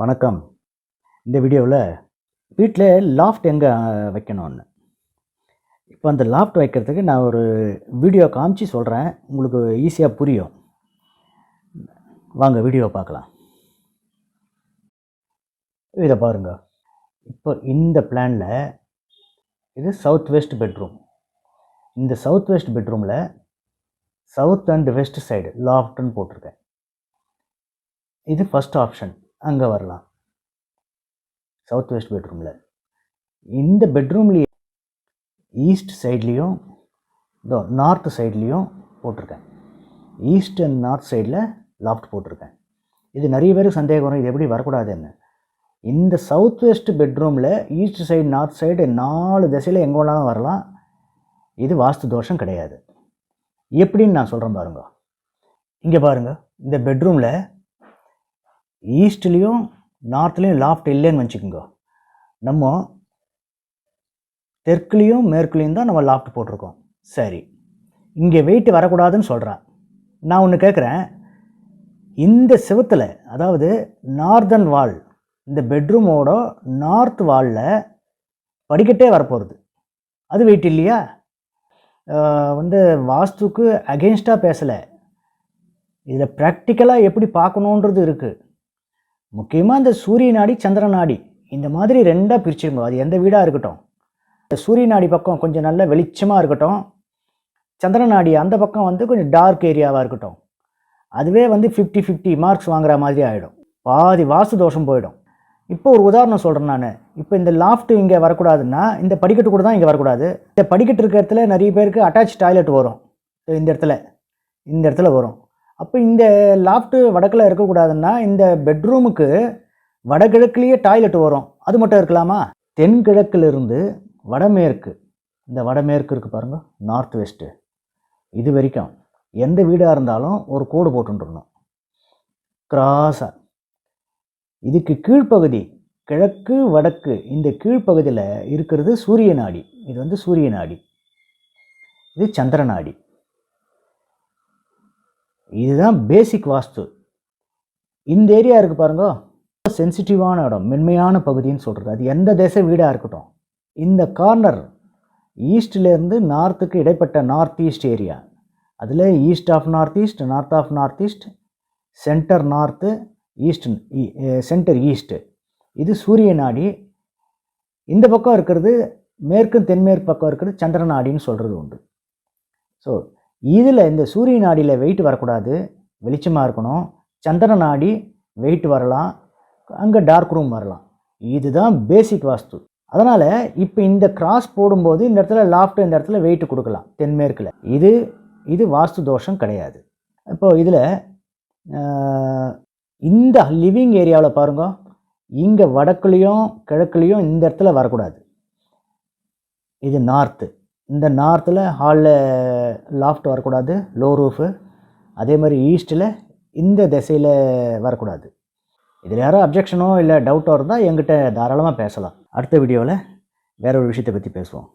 வணக்கம். இந்த வீடியோவில் வீட்டில் லாஃப்ட் எங்கே வைக்கணும்னு. இப்போ அந்த லாஃப்ட் வைக்கிறதுக்கு நான் ஒரு வீடியோ காமிச்சு சொல்கிறேன் உங்களுக்கு ஈஸியாக புரியும். வாங்க வீடியோ பார்க்கலாம். இதை பாருங்க. இப்போ இந்த பிளானில் இது சவுத் வெஸ்ட் பெட்ரூம் இந்த சவுத் வெஸ்ட் பெட்ரூமில் சவுத் அண்ட் வெஸ்ட் சைடு லாஃப்ட்னு போட்டிருக்கேன். இது ஃபஸ்ட் ஆப்ஷன் அங்கே வரலாம். சவுத் வெஸ்ட் பெட்ரூமில் இந்த பெட்ரூம்லேயே ஈஸ்ட் சைட்லேயும் இதோ நார்த் சைட்லேயும் போட்டிருக்கேன். ஈஸ்ட் அண்ட் நார்த் சைடில் லாஃப்ட் போட்டிருக்கேன். இது நிறைய பேருக்கு சந்தேகம் வரும் இது எப்படி வரக்கூடாதுன்னு. இந்த சவுத் வெஸ்ட் பெட்ரூமில் ஈஸ்ட் சைடு நார்த் சைடு நாலு திசையில் எங்கே வேணாலும் வரலாம். இது வாஸ்து தோஷம் கிடையாது. எப்படின்னு நான் சொல்கிறேன் பாருங்க. இங்கே பாருங்கள் இந்த பெட்ரூமில் ஈஸ்ட்லேயும் நார்த்லேயும் லாஃப்ட் இல்லைன்னு வச்சுக்கோங்க. நம்ம தெற்குலேயும் மேற்குலேயும் தான் நம்ம லாஃப்ட் போட்டிருக்கோம். சரி. இங்கே வெயிட் வரக்கூடாதுன்னு சொல்கிறேன் நான் ஒன்று கேட்குறேன். இந்த செவுத்தில் அதாவது நார்தன் வால் இந்த பெட்ரூமோட நார்த் வாலில் படிக்கட்டே வரப்போகிறது அது வெயிட் இல்லையா? வந்து வாஸ்துக்கு அகெயின்ஸ்டாக பேசலை. இதில் ப்ராக்டிக்கலாக எப்படி பார்க்கணுன்றது இருக்குது முக்கியமாக இந்த சூரிய நாடி சந்திர நாடி இந்த மாதிரி ரெண்டாக பிரிச்சிருங்க. அது எந்த வீடாக இருக்கட்டும். இந்த சூரிய நாடி பக்கம் கொஞ்சம் நல்ல வெளிச்சமாக இருக்கட்டும். சந்திர நாடி அந்த பக்கம் வந்து கொஞ்சம் டார்க் ஏரியாவாக இருக்கட்டும். அதுவே வந்து ஃபிஃப்டி ஃபிஃப்டி மார்க்ஸ் வாங்குற மாதிரி ஆகிடும் பாதி வாசு தோஷம் போயிடும். இப்போ ஒரு உதாரணம் சொல்கிறேன் நான். இப்போ இந்த லாஃப்ட் இங்கே வரக்கூடாதுன்னா இந்த படிக்கட்டு கூட தான் இங்கே வரக்கூடாது. இந்த படிக்கட்டு இருக்கிற இடத்துல நிறைய பேருக்கு அட்டாச் டாய்லெட் வரும். இந்த இடத்துல. இந்த இடத்துல வரும். அப்போ இந்த லாஃப்ட்டு வடக்கில் இருக்கக்கூடாதுன்னா இந்த பெட்ரூமுக்கு வடகிழக்குலேயே டாய்லெட் வரும். அது மட்டும் இருக்கலாமா? தென்கிழக்கிலிருந்து வடமேற்கு. இந்த வடமேற்கு இருக்குது பாருங்கள் நார்த் வெஸ்ட்டு இது வரைக்கும் எந்த வீடாக இருந்தாலும் ஒரு கோடு போட்டுருணும் கிராஸாக இதுக்கு கீழ்ப்பகுதி கிழக்கு வடக்கு இந்த கீழ்ப்பகுதியில் இருக்கிறது சூரிய நாடி இது வந்து சூரிய நாடி இது சந்திர நாடி இதுதான் பேசிக் வாஸ்து. இந்த ஏரியா இருக்குது பாருங்க. சென்சிட்டிவான இடம் மென்மையான பகுதின்னு சொல்கிறது அது எந்த தேச வீடாக இருக்கட்டும். இந்த கார்னர் ஈஸ்ட்லேருந்து நார்த்துக்கு இடைப்பட்ட நார்த் ஈஸ்ட் ஏரியா அதில் east of north east north of north east centre north east centre east இது சூரிய நாடி இந்த பக்கம் இருக்கிறது மேற்கு தென்மேற்கு பக்கம் இருக்கிறது சந்திர நாடின்னு சொல்கிறது உண்டு. ஸோ இதில் இந்த சூரிய நாடியில் வெயிட் வரக்கூடாது. வெளிச்சமாக இருக்கணும். சந்திர நாடி வெயிட் வரலாம். அங்கே டார்க் ரூம் வரலாம். இதுதான் பேசிக் வாஸ்து. அதனால் இப்போ இந்த கிராஸ் போடும்போது இந்த இடத்துல லாஃப்ட் இந்த இடத்துல வெயிட் கொடுக்கலாம். தென்மேற்கில் இது இது வாஸ்து தோஷம் கிடையாது. இப்போது இதில் இந்த லிவிங் ஏரியாவில் பாருங்க. இங்கே வடக்குலேயும் கிழக்குலேயும் இந்த இடத்துல வரக்கூடாது. இது நார்த்து இந்த நார்த்தில் ஹாலில் லாஃப்ட் வரக்கூடாது லோ ரூஃபு. அதே மாதிரி ஈஸ்ட்டில் இந்த திசையில் வரக்கூடாது. இதில் யாரோ அப்ஜெக்ஷனோ இல்லை டவுட்டோ இருந்தால் என்கிட்ட தாராளமாக பேசலாம். அடுத்த வீடியோவில் வேற ஒரு விஷயத்தை பற்றி பேசுவோம்.